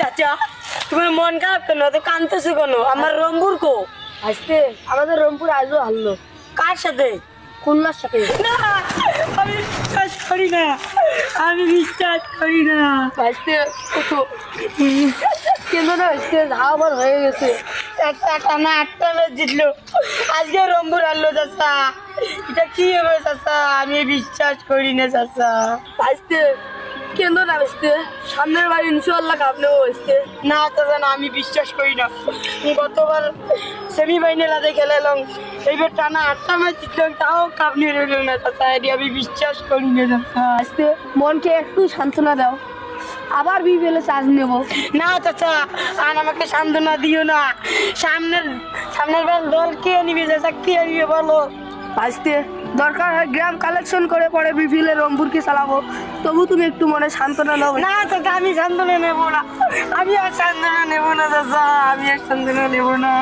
চাচা তুমি মন খারাপ কেন? তো কানতেছো কেন? আমার রম্বুর কো? আজকে আমাদের রংপুর আজও হারলো। কার সাথে? খুলনার সাথে। না আমি বিশ্বাস করি না। আমি বিশ্বাস করি না। আজকে কিন্তু না আজকে ধাবার হয়ে গেছে। চাচা টানা আটটা ম্যাচ জিতলো। আজকে রম্বুর আনলো চাচা। এটা কি হবে চাচা? আমি বিশ্বাস করি না চাচা। আজকে কেন্দ্র না আজকে সামনের বার ইনশাল্লাহ নেব আজকে না চাচা না আমি বিশ্বাস করি না। গতবার সেমিফাইনালে খেলালাম এইবার টানা আটটা ম্যাচ জিতলাম তাও কাপ নিয়ে রইল না চাচা এটি আমি বিশ্বাস করি না চাচা আজকে মনকে একটু সান্ত্বনা দাও। আবার বিপিএলে চার্জ নেব। না চাচা আর আমাকে সান্ত্বনা দিও না। সামনের সামনের বার দল কে নিবে চাচা কে নিবে বলো। আজকে দরকার হয় গ্রাম কালেকশন করে পরে বিপিএলে রংপুরকে চালাবো। তবু তুমি একটু মনে সান্ত্বনা নেব না চাচা আমি সান্ত্বনা নেব না। আমি আর সান্ত্বনা নেব না, দাদা। আমি আর সান্ত্বনা নেব না।